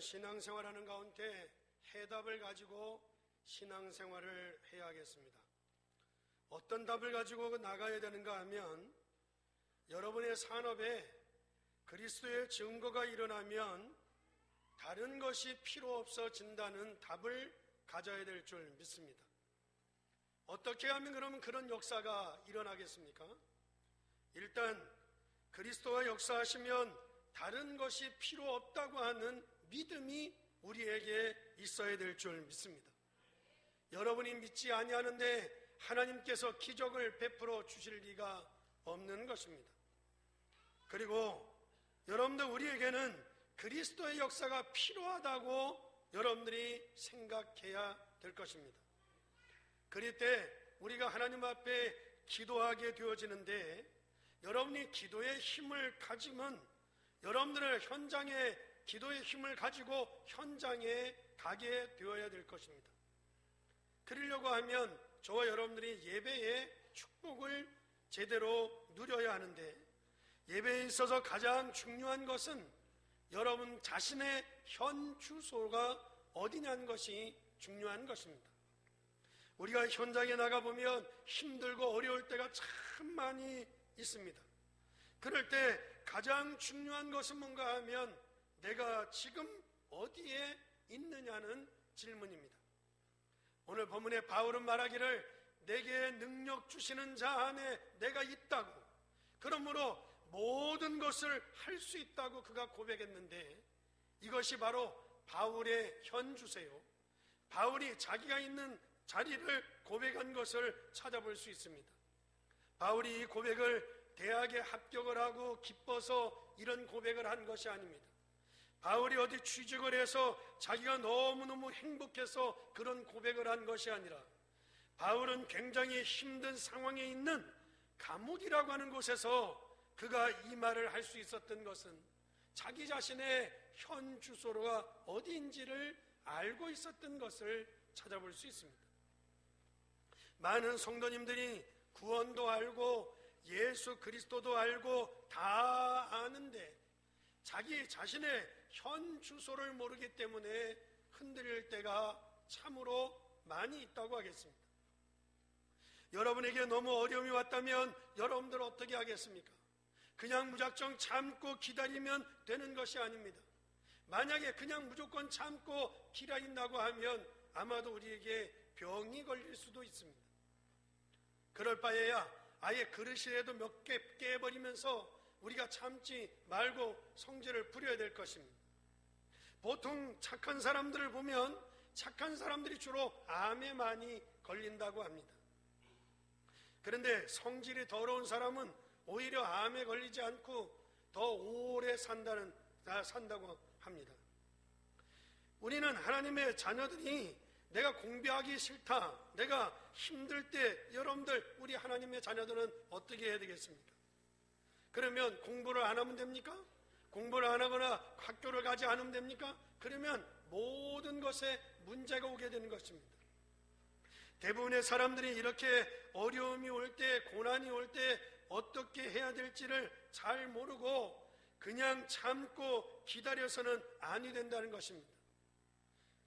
신앙생활하는 가운데 해답을 가지고 신앙생활을 해야 하겠습니다. 어떤 답을 가지고 나가야 되는가 하면 여러분의 산업에 그리스도의 증거가 일어나면 다른 것이 필요 없어진다는 답을 가져야 될 줄 믿습니다. 어떻게 하면 그러면 그런 역사가 일어나겠습니까? 일단 그리스도가 역사하시면 다른 것이 필요 없다고 하는 믿음이 우리에게 있어야 될 줄 믿습니다. 여러분이 믿지 아니하는데 하나님께서 기적을 베풀어 주실 리가 없는 것입니다. 그리고 여러분들 우리에게는 그리스도의 역사가 필요하다고 여러분들이 생각해야 될 것입니다. 그럴 때 우리가 하나님 앞에 기도하게 되어지는데 여러분이 기도의 힘을 가지면 여러분들의 현장에 기도의 힘을 가지고 현장에 가게 되어야 될 것입니다. 그러려고 하면 저와 여러분들이 예배의 축복을 제대로 누려야 하는데 예배에 있어서 가장 중요한 것은 여러분 자신의 현 주소가 어디냐는 것이 중요한 것입니다. 우리가 현장에 나가보면 힘들고 어려울 때가 참 많이 있습니다. 그럴 때 가장 중요한 것은 뭔가 하면 내가 지금 어디에 있느냐는 질문입니다. 오늘 본문에 바울은 말하기를 내게 능력 주시는 자 안에 내가 있다고 그러므로 모든 것을 할 수 있다고 그가 고백했는데 이것이 바로 바울의 현주세요. 바울이 자기가 있는 자리를 고백한 것을 찾아볼 수 있습니다. 바울이 이 고백을 대학에 합격을 하고 기뻐서 이런 고백을 한 것이 아닙니다. 바울이 어디 취직을 해서 자기가 너무너무 행복해서 그런 고백을 한 것이 아니라 바울은 굉장히 힘든 상황에 있는 감옥이라고 하는 곳에서 그가 이 말을 할 수 있었던 것은 자기 자신의 현 주소가 어디인지를 알고 있었던 것을 찾아볼 수 있습니다. 많은 성도님들이 구원도 알고 예수 그리스도도 알고 다 자기 자신의 현 주소를 모르기 때문에 흔들릴 때가 참으로 많이 있다고 하겠습니다. 여러분에게 너무 어려움이 왔다면 여러분들 어떻게 하겠습니까? 그냥 무작정 참고 기다리면 되는 것이 아닙니다. 만약에 그냥 무조건 참고 기다린다고 하면 아마도 우리에게 병이 걸릴 수도 있습니다. 그럴 바에야 아예 그릇이라도 몇 개 깨버리면서 우리가 참지 말고 성질을 부려야 될 것입니다. 보통 착한 사람들을 보면 착한 사람들이 주로 암에 많이 걸린다고 합니다. 그런데 성질이 더러운 사람은 오히려 암에 걸리지 않고 더 오래 산다는, 산다고 합니다. 우리는 하나님의 자녀들이 내가 공부하기 싫다, 내가 힘들 때 여러분들, 우리 하나님의 자녀들은 어떻게 해야 되겠습니까? 그러면 공부를 안 하면 됩니까? 공부를 안 하거나 학교를 가지 않으면 됩니까? 그러면 모든 것에 문제가 오게 되는 것입니다. 대부분의 사람들이 이렇게 어려움이 올 때, 고난이 올 때 어떻게 해야 될지를 잘 모르고 그냥 참고 기다려서는 아니 된다는 것입니다.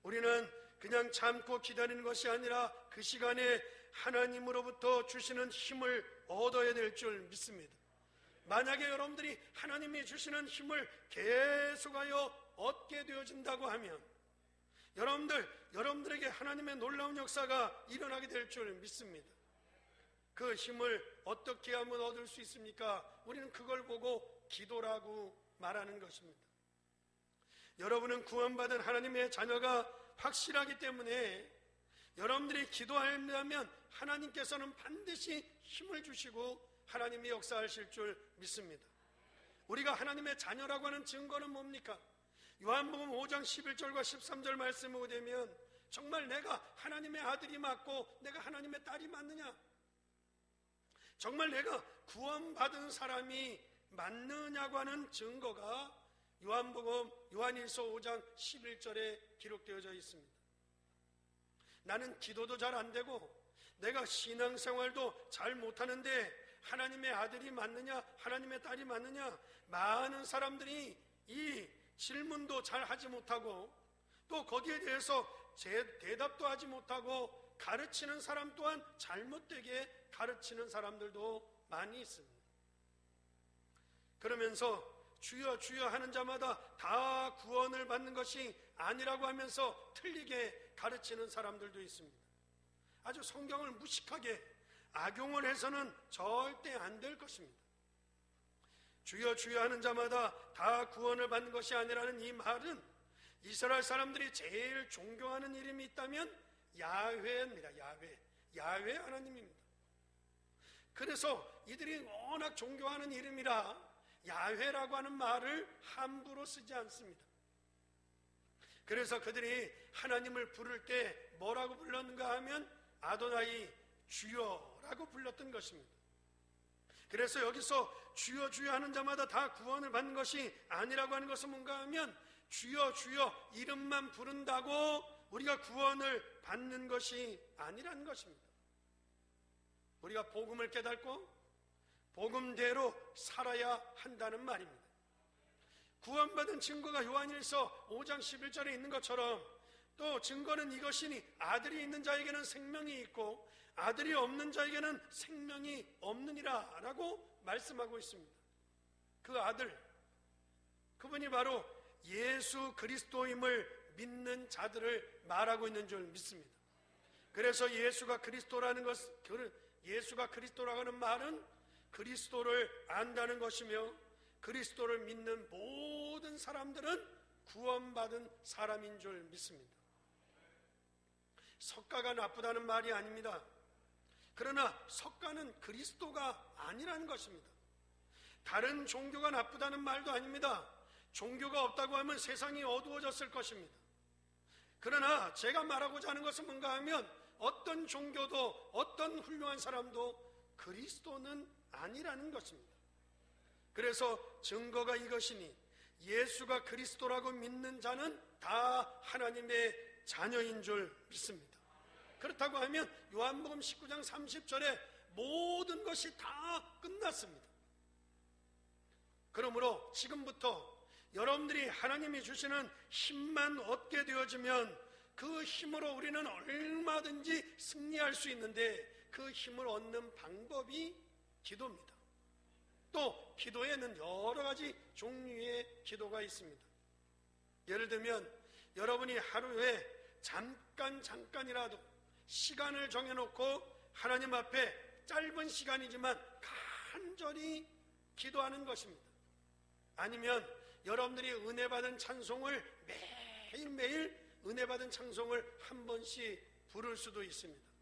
우리는 그냥 참고 기다리는 것이 아니라 그 시간에 하나님으로부터 주시는 힘을 얻어야 될 줄 믿습니다. 만약에 여러분들이 하나님이 주시는 힘을 계속하여 얻게 되어진다고 하면 여러분들, 여러분들에게 하나님의 놀라운 역사가 일어나게 될 줄 믿습니다. 그 힘을 어떻게 하면 얻을 수 있습니까? 우리는 그걸 보고 기도라고 말하는 것입니다. 여러분은 구원받은 하나님의 자녀가 확실하기 때문에 여러분들이 기도하려면 하나님께서는 반드시 힘을 주시고 하나님이 역사하실 줄 믿습니다. 우리가 하나님의 자녀라고 하는 증거는 뭡니까? 요한복음 5장 11절과 13절 말씀을 보면 정말 내가 하나님의 아들이 맞고 내가 하나님의 딸이 맞느냐? 정말 내가 구원받은 사람이 맞느냐고 하는 증거가 요한복음 요한일서 5장 11절에 기록되어져 있습니다. 나는 기도도 잘 안 되고 내가 신앙생활도 잘 못하는데 하나님의 아들이 맞느냐 하나님의 딸이 맞느냐 많은 사람들이 이 질문도 잘 하지 못하고 또 거기에 대해서 제, 대답도 하지 못하고 가르치는 사람 또한 잘못되게 가르치는 사람들도 많이 있습니다. 그러면서 주여 주여 하는 자마다 다 구원을 받는 것이 아니라고 하면서 틀리게 가르치는 사람들도 있습니다. 아주 성경을 무식하게 악용을 해서는 절대 안 될 것입니다. 주여 주여 하는 자마다 다 구원을 받는 것이 아니라는 이 말은 이스라엘 사람들이 제일 존경하는 이름이 있다면 야훼입니다. 야훼. 야훼 하나님입니다. 그래서 이들이 워낙 존경하는 이름이라 야훼라고 하는 말을 함부로 쓰지 않습니다. 그래서 그들이 하나님을 부를 때 뭐라고 불렀는가 하면 아도나이 주여 라고 불렀던 것입니다. 그래서 여기서 주여 주여 하는 자마다 다 구원을 받는 것이 아니라고 하는 것은 뭔가 하면 주여 주여 이름만 부른다고 우리가 구원을 받는 것이 아니라는 것입니다. 우리가 복음을 깨닫고 복음대로 살아야 한다는 말입니다. 구원받은 증거가 요한일서 5장 11절에 있는 것처럼 또 증거는 이것이니 아들이 있는 자에게는 생명이 있고 아들이 없는 자에게는 생명이 없느니라 라고 말씀하고 있습니다. 그 아들, 그분이 바로 예수 그리스도임을 믿는 자들을 말하고 있는 줄 믿습니다. 그래서 예수가 그리스도라는 것, 예수가 그리스도라고 하는 말은 그리스도를 안다는 것이며 그리스도를 믿는 모든 사람들은 구원받은 사람인 줄 믿습니다. 석가가 나쁘다는 말이 아닙니다. 그러나 석가는 그리스도가 아니라는 것입니다. 다른 종교가 나쁘다는 말도 아닙니다. 종교가 없다고 하면 세상이 어두워졌을 것입니다. 그러나 제가 말하고자 하는 것은 뭔가 하면 어떤 종교도 어떤 훌륭한 사람도 그리스도는 아니라는 것입니다. 그래서 증거가 이것이니 예수가 그리스도라고 믿는 자는 다 하나님의 자녀인 줄 믿습니다. 그렇다고 하면 요한복음 19장 30절에 모든 것이 다 끝났습니다. 그러므로 지금부터 여러분들이 하나님이 주시는 힘만 얻게 되어지면 그 힘으로 우리는 얼마든지 승리할 수 있는데 그 힘을 얻는 방법이 기도입니다. 또 기도에는 여러 가지 종류의 기도가 있습니다. 예를 들면 여러분이 하루에 잠깐 잠깐이라도 시간을 정해놓고 하나님 앞에 짧은 시간이지만 간절히 기도하는 것입니다. 아니면 여러분들이 은혜 받은 찬송을 매일매일 은혜 받은 찬송을 한 번씩 부를 수도 있습니다.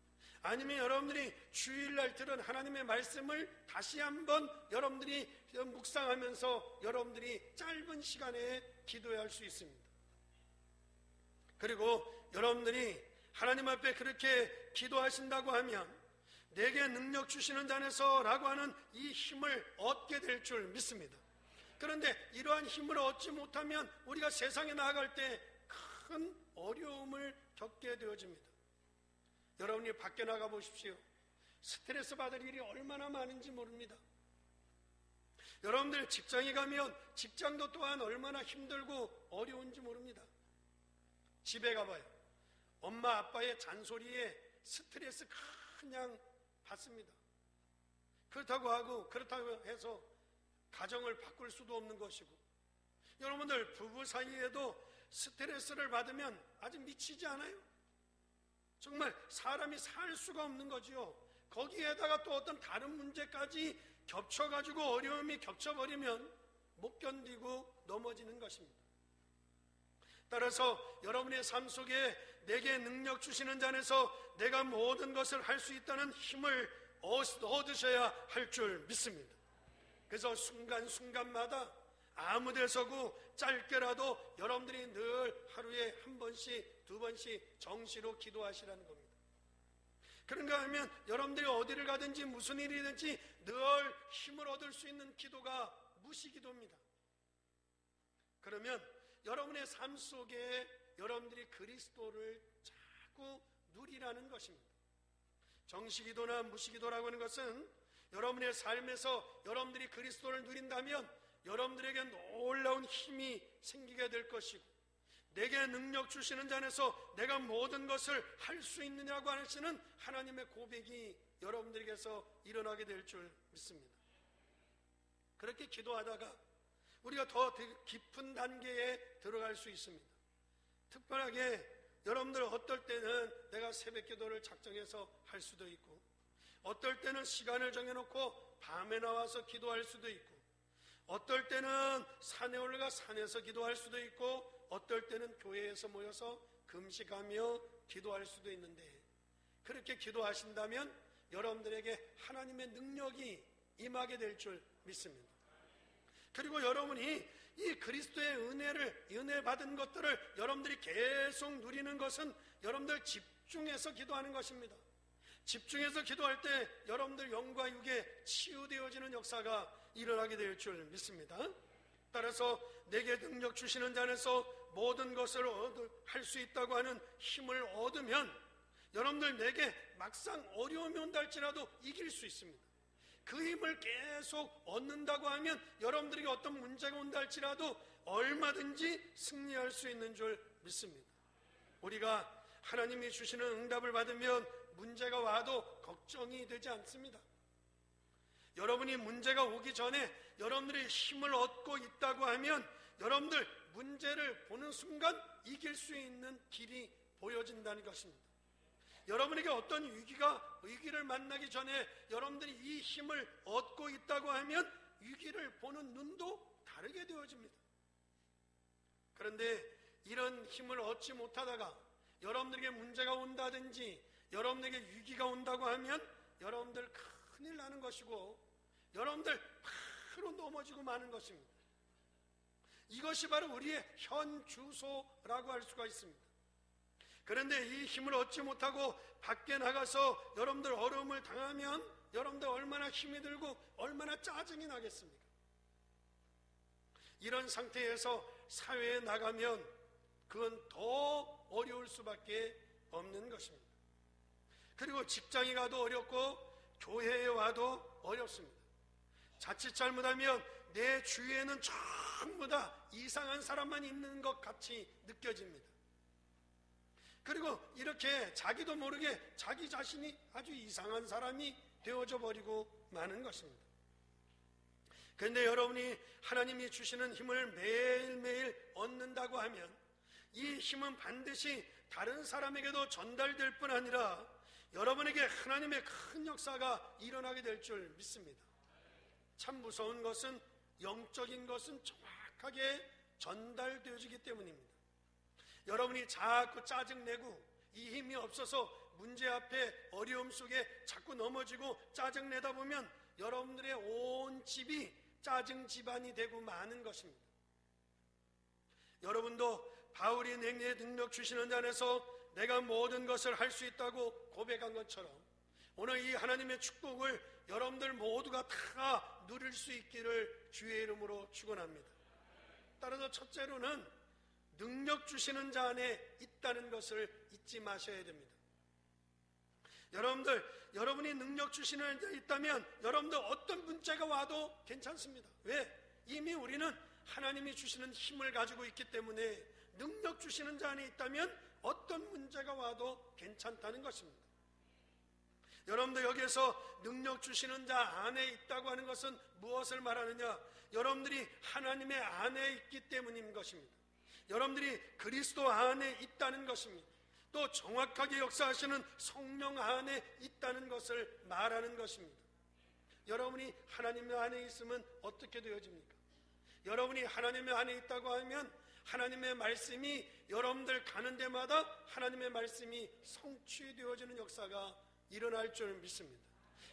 아니면 여러분들이 주일날 들은 하나님의 말씀을 다시 한번 여러분들이 묵상하면서 여러분들이 짧은 시간에 기도해야 할수 있습니다. 그리고 여러분들이 하나님 앞에 그렇게 기도하신다고 하면 내게 능력 주시는 자에서 라고 하는 이 힘을 얻게 될 줄 믿습니다. 그런데 이러한 힘을 얻지 못하면 우리가 세상에 나아갈 때 큰 어려움을 겪게 되어집니다. 여러분이 밖에 나가 보십시오. 스트레스 받을 일이 얼마나 많은지 모릅니다. 여러분들 직장에 가면 직장도 또한 얼마나 힘들고 어려운지 모릅니다. 집에 가봐요. 엄마 아빠의 잔소리에 스트레스 그냥 받습니다. 그렇다고 하고 그렇다고 해서 가정을 바꿀 수도 없는 것이고 여러분들 부부 사이에도 스트레스를 받으면 아주 미치지 않아요? 정말 사람이 살 수가 없는 거지요. 거기에다가 또 어떤 다른 문제까지 겹쳐가지고 어려움이 겹쳐버리면 못 견디고 넘어지는 것입니다. 따라서 여러분의 삶 속에 내게 능력 주시는 자에서 내가 모든 것을 할 수 있다는 힘을 얻으셔야 할 줄 믿습니다. 그래서 순간순간마다 아무 데서고 짧게라도 여러분들이 늘 하루에 한 번씩, 두 번씩 정시로 기도하시라는 겁니다. 그런가 하면 여러분들이 어디를 가든지 무슨 일이든지 늘 힘을 얻을 수 있는 기도가 무시 기도입니다. 그러면 여러분의 삶 속에 여러분들이 그리스도를 자꾸 누리라는 것입니다. 정시기도나 무시기도라고 하는 것은 여러분의 삶에서 여러분들이 그리스도를 누린다면 여러분들에게 놀라운 힘이 생기게 될 것이고 내게 능력 주시는 자 안에서 내가 모든 것을 할 수 있느냐고 하시는 하나님의 고백이 여러분들에게서 일어나게 될 줄 믿습니다. 그렇게 기도하다가 우리가 더 깊은 단계에 들어갈 수 있습니다. 특별하게 여러분들 어떨 때는 내가 새벽 기도를 작정해서 할 수도 있고 어떨 때는 시간을 정해놓고 밤에 나와서 기도할 수도 있고 어떨 때는 산에 올라가 산에서 기도할 수도 있고 어떨 때는 교회에서 모여서 금식하며 기도할 수도 있는데 그렇게 기도하신다면 여러분들에게 하나님의 능력이 임하게 될 줄 믿습니다. 그리고 여러분이 이 그리스도의 은혜를 은혜 받은 것들을 여러분들이 계속 누리는 것은 여러분들 집중해서 기도하는 것입니다. 집중해서 기도할 때 여러분들 영과 육에 치유되어지는 역사가 일어나게 될 줄 믿습니다. 따라서 내게 능력 주시는 자에서 모든 것을 할 수 있다고 하는 힘을 얻으면 여러분들 내게 막상 어려움이 온다 할지라도 이길 수 있습니다. 그 힘을 계속 얻는다고 하면 여러분들에게 어떤 문제가 온다 할지라도 얼마든지 승리할 수 있는 줄 믿습니다. 우리가 하나님이 주시는 응답을 받으면 문제가 와도 걱정이 되지 않습니다. 여러분이 문제가 오기 전에 여러분들이 힘을 얻고 있다고 하면 여러분들 문제를 보는 순간 이길 수 있는 길이 보여진다는 것입니다. 여러분에게 어떤 위기가 위기를 만나기 전에 여러분들이 이 힘을 얻고 있다고 하면 위기를 보는 눈도 다르게 되어집니다. 그런데 이런 힘을 얻지 못하다가 여러분들에게 문제가 온다든지 여러분에게 위기가 온다고 하면 여러분들 큰일 나는 것이고 여러분들 바로 넘어지고 마는 것입니다. 이것이 바로 우리의 현 주소라고 할 수가 있습니다. 그런데 이 힘을 얻지 못하고 밖에 나가서 여러분들 어려움을 당하면 여러분들 얼마나 힘이 들고 얼마나 짜증이 나겠습니까? 이런 상태에서 사회에 나가면 그건 더 어려울 수밖에 없는 것입니다. 그리고 직장에 가도 어렵고 교회에 와도 어렵습니다. 자칫 잘못하면 내 주위에는 전부 다 이상한 사람만 있는 것 같이 느껴집니다. 그리고 이렇게 자기도 모르게 자기 자신이 아주 이상한 사람이 되어져 버리고 마는 것입니다. 그런데 여러분이 하나님이 주시는 힘을 매일매일 얻는다고 하면 이 힘은 반드시 다른 사람에게도 전달될 뿐 아니라 여러분에게 하나님의 큰 역사가 일어나게 될 줄 믿습니다. 참 무서운 것은 영적인 것은 정확하게 전달되어지기 때문입니다. 여러분이 자꾸 짜증내고 이 힘이 없어서 문제 앞에 어려움 속에 자꾸 넘어지고 짜증내다 보면 여러분들의 온 집이 짜증 집안이 되고 마는 것입니다. 여러분도 바울이 내게 능력 주시는 자 안에서 내가 모든 것을 할 수 있다고 고백한 것처럼 오늘 이 하나님의 축복을 여러분들 모두가 다 누릴 수 있기를 주의 이름으로 축원합니다. 따라서 첫째로는 능력 주시는 자 안에 있다는 것을 잊지 마셔야 됩니다. 여러분들, 여러분이 능력 주시는 자 있다면 여러분들 어떤 문제가 와도 괜찮습니다. 왜? 이미 우리는 하나님이 주시는 힘을 가지고 있기 때문에 능력 주시는 자 안에 있다면 어떤 문제가 와도 괜찮다는 것입니다. 여러분들 여기에서 능력 주시는 자 안에 있다고 하는 것은 무엇을 말하느냐? 여러분들이 하나님의 안에 있기 때문인 것입니다. 여러분들이 그리스도 안에 있다는 것입니다. 또 정확하게 역사하시는 성령 안에 있다는 것을 말하는 것입니다. 여러분이 하나님 안에 있으면 어떻게 되어집니까? 여러분이 하나님의 안에 있다고 하면 하나님의 말씀이 여러분들 가는 데마다 하나님의 말씀이 성취되어지는 역사가 일어날 줄 믿습니다.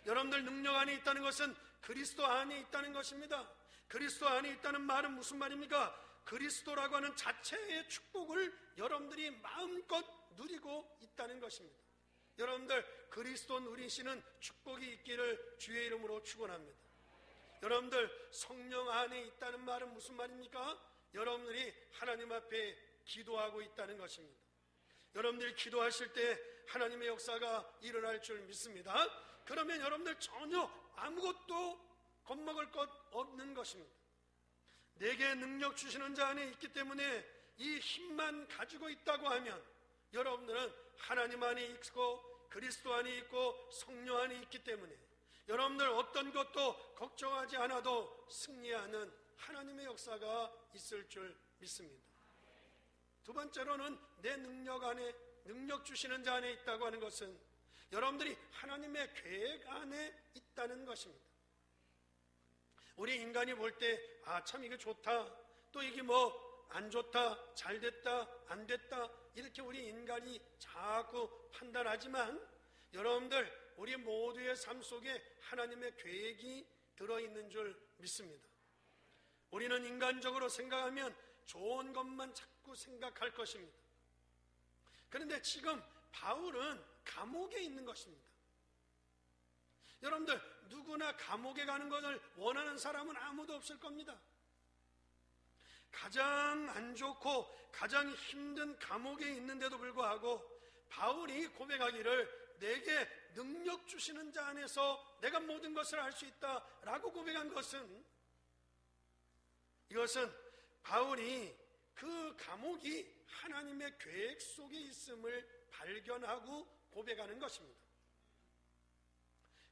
여러분들 능력 안에 있다는 것은 그리스도 안에 있다는 것입니다. 그리스도 안에 있다는 말은 무슨 말입니까? 그리스도라고 하는 자체의 축복을 여러분들이 마음껏 누리고 있다는 것입니다. 여러분들 그리스도 누리시는 축복이 있기를 주의 이름으로 축원합니다. 여러분들 성령 안에 있다는 말은 무슨 말입니까? 여러분들이 하나님 앞에 기도하고 있다는 것입니다. 여러분들이 기도하실 때 하나님의 역사가 일어날 줄 믿습니다. 그러면 여러분들 전혀 아무것도 겁먹을 것 없는 것입니다. 내게 능력 주시는 자 안에 있기 때문에 이 힘만 가지고 있다고 하면 여러분들은 하나님 안에 있고 그리스도 안에 있고 성령 안에 있기 때문에 여러분들 어떤 것도 걱정하지 않아도 승리하는 하나님의 역사가 있을 줄 믿습니다. 두 번째로는 내 능력 안에 능력 주시는 자 안에 있다고 하는 것은 여러분들이 하나님의 계획 안에 있다는 것입니다. 우리 인간이 볼 때, 아, 참 이게 좋다. 또 이게 뭐, 안 좋다. 잘 됐다. 안 됐다. 이렇게 우리 인간이 자꾸 판단하지만, 여러분들, 우리 모두의 삶 속에 하나님의 계획이 들어있는 줄 믿습니다. 우리는 인간적으로 생각하면 좋은 것만 자꾸 생각할 것입니다. 그런데 지금 바울은 감옥에 있는 것입니다. 여러분들, 누구나 감옥에 가는 것을 원하는 사람은 아무도 없을 겁니다. 가장 안 좋고 가장 힘든 감옥에 있는데도 불구하고 바울이 고백하기를 내게 능력 주시는 자 안에서 내가 모든 것을 할 수 있다 라고 고백한 것은 이것은 바울이 그 감옥이 하나님의 계획 속에 있음을 발견하고 고백하는 것입니다.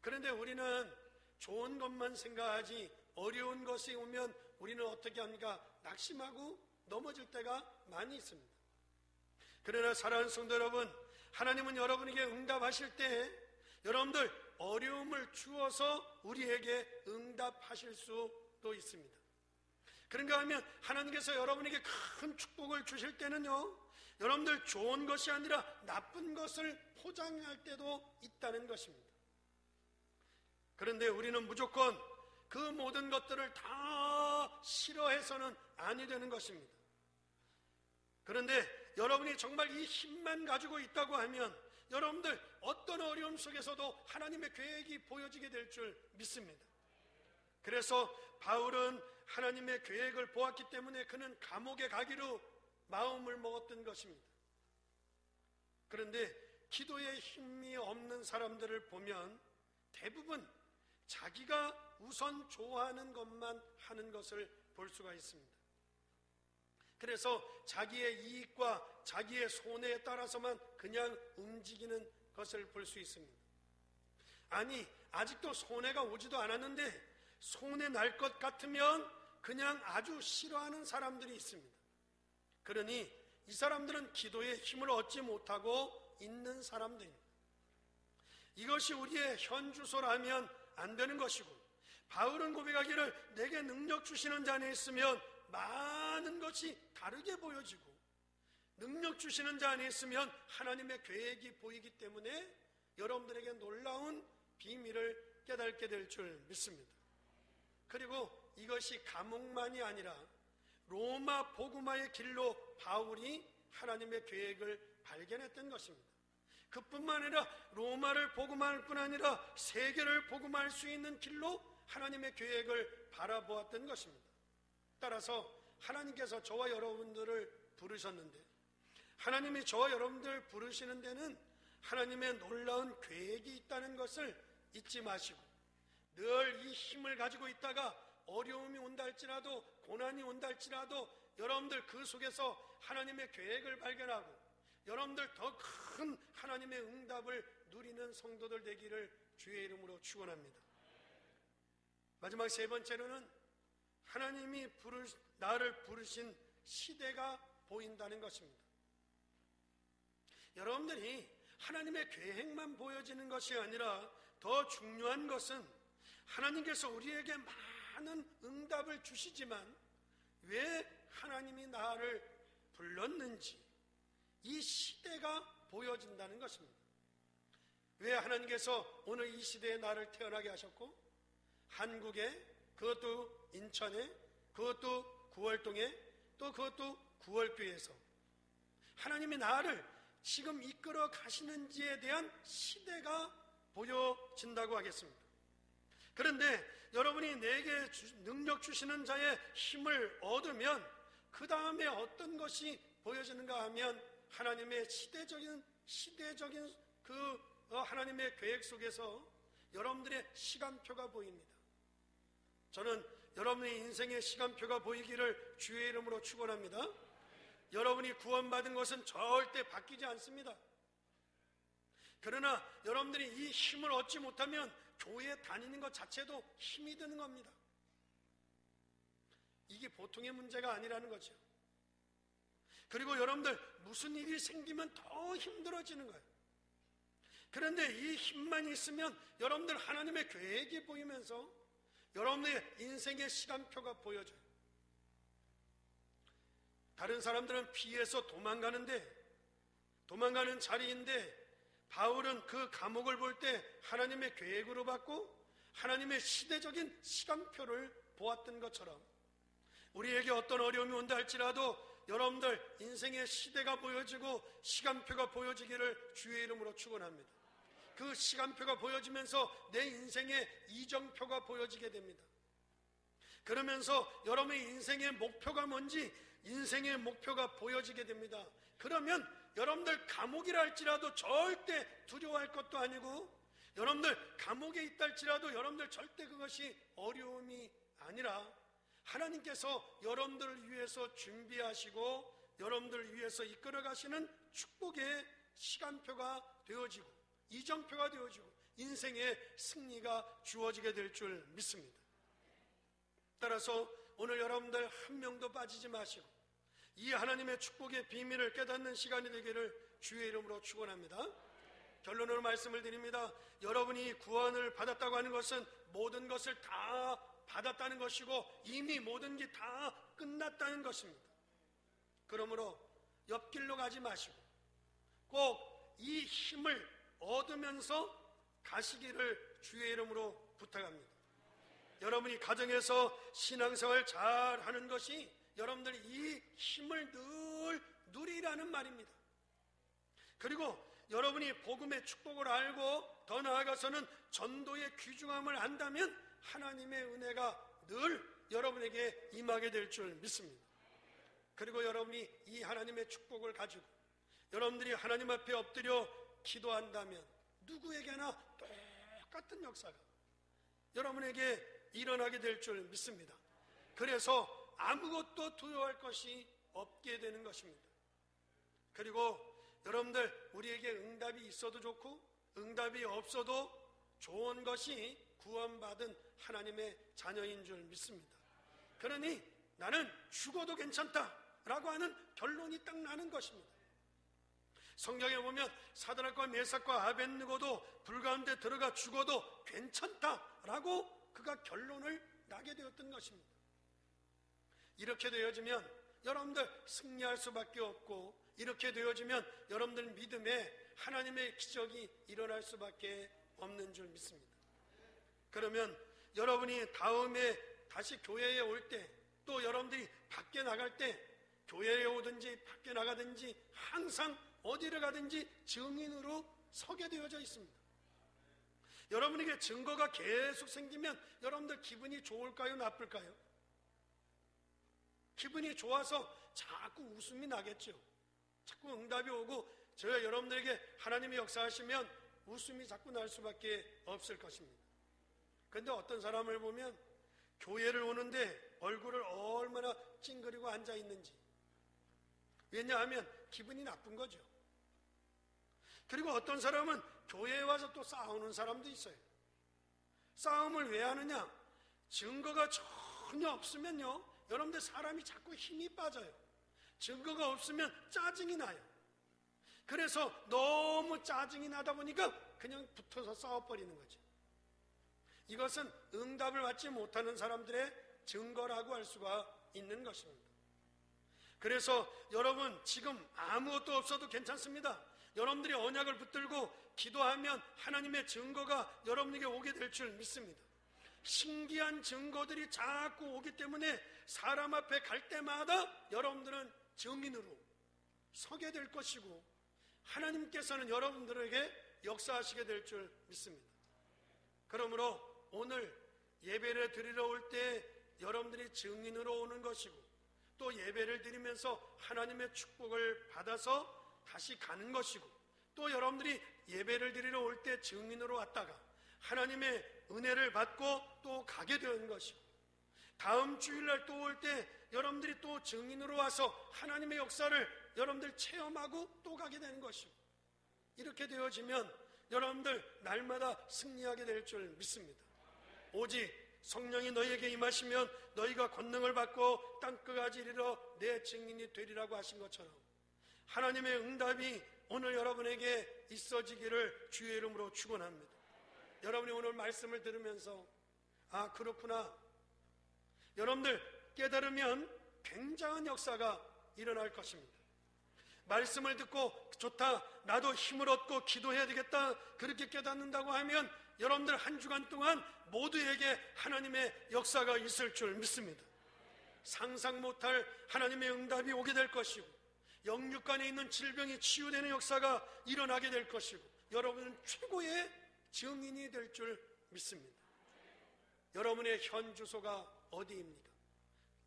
그런데 우리는 좋은 것만 생각하지 어려운 것이 오면 우리는 어떻게 합니까? 낙심하고 넘어질 때가 많이 있습니다. 그러나 사랑하는 성도 여러분, 하나님은 여러분에게 응답하실 때 여러분들 어려움을 주어서 우리에게 응답하실 수도 있습니다. 그런가 하면 하나님께서 여러분에게 큰 축복을 주실 때는요, 여러분들 좋은 것이 아니라 나쁜 것을 포장할 때도 있다는 것입니다. 그런데 우리는 무조건 그 모든 것들을 다 싫어해서는 아니 되는 것입니다. 그런데 여러분이 정말 이 힘만 가지고 있다고 하면 여러분들 어떤 어려움 속에서도 하나님의 계획이 보여지게 될 줄 믿습니다. 그래서 바울은 하나님의 계획을 보았기 때문에 그는 감옥에 가기로 마음을 먹었던 것입니다. 그런데 기도에 힘이 없는 사람들을 보면 대부분 자기가 우선 좋아하는 것만 하는 것을 볼 수가 있습니다. 그래서 자기의 이익과 자기의 손해에 따라서만 그냥 움직이는 것을 볼 수 있습니다. 아니, 아직도 손해가 오지도 않았는데 손해 날 것 같으면 그냥 아주 싫어하는 사람들이 있습니다. 그러니 이 사람들은 기도의 힘을 얻지 못하고 있는 사람들입니다. 이것이 우리의 현주소라면 안 되는 것이고 바울은 고백하기를 내게 능력 주시는 자 안에 있으면 많은 것이 다르게 보여지고 능력 주시는 자 안에 있으면 하나님의 계획이 보이기 때문에 여러분들에게 놀라운 비밀을 깨닫게 될 줄 믿습니다. 그리고 이것이 감옥만이 아니라 로마 복음화의 길로 바울이 하나님의 계획을 발견했던 것입니다. 그뿐만 아니라 로마를 복음할 뿐 아니라 세계를 복음할 수 있는 길로 하나님의 계획을 바라보았던 것입니다. 따라서 하나님께서 저와 여러분들을 부르셨는데 하나님이 저와 여러분들 부르시는 데는 하나님의 놀라운 계획이 있다는 것을 잊지 마시고 늘 이 힘을 가지고 있다가 어려움이 온다 할지라도 고난이 온다 할지라도 여러분들 그 속에서 하나님의 계획을 발견하고 여러분들 더 큰 하나님의 응답을 누리는 성도들 되기를 주의 이름으로 축원합니다. 마지막 세 번째로는 하나님이 부르, 나를 부르신 시대가 보인다는 것입니다. 여러분들이 하나님의 계획만 보여지는 것이 아니라 더 중요한 것은 하나님께서 우리에게 많은 응답을 주시지만 왜 하나님이 나를 불렀는지 이 시대가 보여진다는 것입니다. 왜 하나님께서 오늘 이 시대에 나를 태어나게 하셨고 한국에 그것도 인천에 그것도 구월동에 또 그것도 구월교에서 하나님이 나를 지금 이끌어 가시는지에 대한 시대가 보여진다고 하겠습니다. 그런데 여러분이 내게 능력 주시는 자의 힘을 얻으면 그 다음에 어떤 것이 보여지는가 하면 하나님의 시대적인 시대적인 그 어, 하나님의 계획 속에서 여러분들의 시간표가 보입니다. 저는 여러분의 인생의 시간표가 보이기를 주의 이름으로 축원합니다. 여러분이 구원받은 것은 절대 바뀌지 않습니다. 그러나 여러분들이 이 힘을 얻지 못하면 교회에 다니는 것 자체도 힘이 드는 겁니다. 이게 보통의 문제가 아니라는 거죠. 그리고 여러분들 무슨 일이 생기면 더 힘들어지는 거예요. 그런데 이 힘만 있으면 여러분들 하나님의 계획이 보이면서 여러분의 인생의 시간표가 보여져요. 다른 사람들은 피해서 도망가는데 도망가는 자리인데 바울은 그 감옥을 볼 때 하나님의 계획으로 봤고 하나님의 시대적인 시간표를 보았던 것처럼 우리에게 어떤 어려움이 온다 할지라도 여러분들 인생의 시대가 보여지고 시간표가 보여지기를 주의 이름으로 축원합니다. 그 시간표가 보여지면서 내 인생의 이정표가 보여지게 됩니다. 그러면서 여러분의 인생의 목표가 뭔지 인생의 목표가 보여지게 됩니다. 그러면 여러분들 감옥이라 할지라도 절대 두려워할 것도 아니고 여러분들 감옥에 있다 할지라도 여러분들 절대 그것이 어려움이 아니라 하나님께서 여러분들을 위해서 준비하시고 여러분들을 위해서 이끌어 가시는 축복의 시간표가 되어지고 이정표가 되어지고 인생의 승리가 주어지게 될 줄 믿습니다. 따라서 오늘 여러분들 한 명도 빠지지 마시고 이 하나님의 축복의 비밀을 깨닫는 시간이 되기를 주의 이름으로 축원합니다. 결론으로 말씀을 드립니다. 여러분이 구원을 받았다고 하는 것은 모든 것을 다 받았다는 것이고 이미 모든 게 다 끝났다는 것입니다. 그러므로 옆길로 가지 마시고 꼭 이 힘을 얻으면서 가시기를 주의 이름으로 부탁합니다. 여러분이 가정에서 신앙생활 잘 하는 것이 여러분들이 이 힘을 늘 누리라는 말입니다. 그리고 여러분이 복음의 축복을 알고 더 나아가서는 전도의 귀중함을 안다면 하나님의 은혜가 늘 여러분에게 임하게 될 줄 믿습니다. 그리고 여러분이 이 하나님의 축복을 가지고 여러분들이 하나님 앞에 엎드려 기도한다면 누구에게나 똑같은 역사가 여러분에게 일어나게 될 줄 믿습니다. 그래서 아무것도 두려워할 것이 없게 되는 것입니다. 그리고 여러분들 우리에게 응답이 있어도 좋고 응답이 없어도 좋은 것이 구원받은 하나님의 자녀인 줄 믿습니다. 그러니 나는 죽어도 괜찮다라고 하는 결론이 딱 나는 것입니다. 성경에 보면 사드락과 메삭과 아벤느고도 불 가운데 들어가 죽어도 괜찮다라고 그가 결론을 나게 되었던 것입니다. 이렇게 되어지면 여러분들 승리할 수밖에 없고 이렇게 되어지면 여러분들 믿음에 하나님의 기적이 일어날 수밖에 없는 줄 믿습니다. 그러면 여러분이 다음에 다시 교회에 올 때 또 여러분들이 밖에 나갈 때 교회에 오든지 밖에 나가든지 항상 어디를 가든지 증인으로 서게 되어져 있습니다. 여러분에게 증거가 계속 생기면 여러분들 기분이 좋을까요? 나쁠까요? 기분이 좋아서 자꾸 웃음이 나겠죠. 자꾸 응답이 오고 저희 여러분들에게 하나님이 역사하시면 웃음이 자꾸 날 수밖에 없을 것입니다. 그런데 어떤 사람을 보면 교회를 오는데 얼굴을 얼마나 찡그리고 앉아 있는지. 왜냐하면 기분이 나쁜 거죠. 그리고 어떤 사람은 교회에 와서 또 싸우는 사람도 있어요. 싸움을 왜 하느냐? 증거가 전혀 없으면요. 여러분들 사람이 자꾸 힘이 빠져요. 증거가 없으면 짜증이 나요. 그래서 너무 짜증이 나다 보니까 그냥 붙어서 싸워버리는 거죠. 이것은 응답을 받지 못하는 사람들의 증거라고 할 수가 있는 것입니다. 그래서 여러분 지금 아무것도 없어도 괜찮습니다. 여러분들이 언약을 붙들고 기도하면 하나님의 증거가 여러분에게 오게 될 줄 믿습니다. 신기한 증거들이 자꾸 오기 때문에 사람 앞에 갈 때마다 여러분들은 증인으로 서게 될 것이고 하나님께서는 여러분들에게 역사하시게 될 줄 믿습니다. 그러므로 오늘 예배를 드리러 올 때 여러분들이 증인으로 오는 것이고 또 예배를 드리면서 하나님의 축복을 받아서 다시 가는 것이고 또 여러분들이 예배를 드리러 올 때 증인으로 왔다가 하나님의 은혜를 받고 또 가게 되는 것이고 다음 주일날 또 올 때 여러분들이 또 증인으로 와서 하나님의 역사를 여러분들 체험하고 또 가게 되는 것이고 이렇게 되어지면 여러분들 날마다 승리하게 될 줄 믿습니다. 오직 성령이 너희에게 임하시면 너희가 권능을 받고 땅끝까지 이르러 내 증인이 되리라고 하신 것처럼 하나님의 응답이 오늘 여러분에게 있어지기를 주의 이름으로 축원합니다. 여러분이 오늘 말씀을 들으면서 아 그렇구나. 여러분들 깨달으면 굉장한 역사가 일어날 것입니다. 말씀을 듣고 좋다. 나도 힘을 얻고 기도해야 되겠다. 그렇게 깨닫는다고 하면 여러분들 한 주간 동안 모두에게 하나님의 역사가 있을 줄 믿습니다. 상상 못할 하나님의 응답이 오게 될 것이고 영육간에 있는 질병이 치유되는 역사가 일어나게 될 것이고 여러분은 최고의 증인이 될 줄 믿습니다. 여러분의 현 주소가 어디입니까?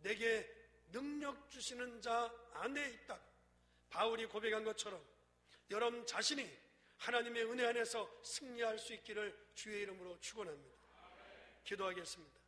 내게 능력 주시는 자 안에 있다. 바울이 고백한 것처럼 여러분 자신이 하나님의 은혜 안에서 승리할 수 있기를 주의 이름으로 축원합니다. 기도하겠습니다.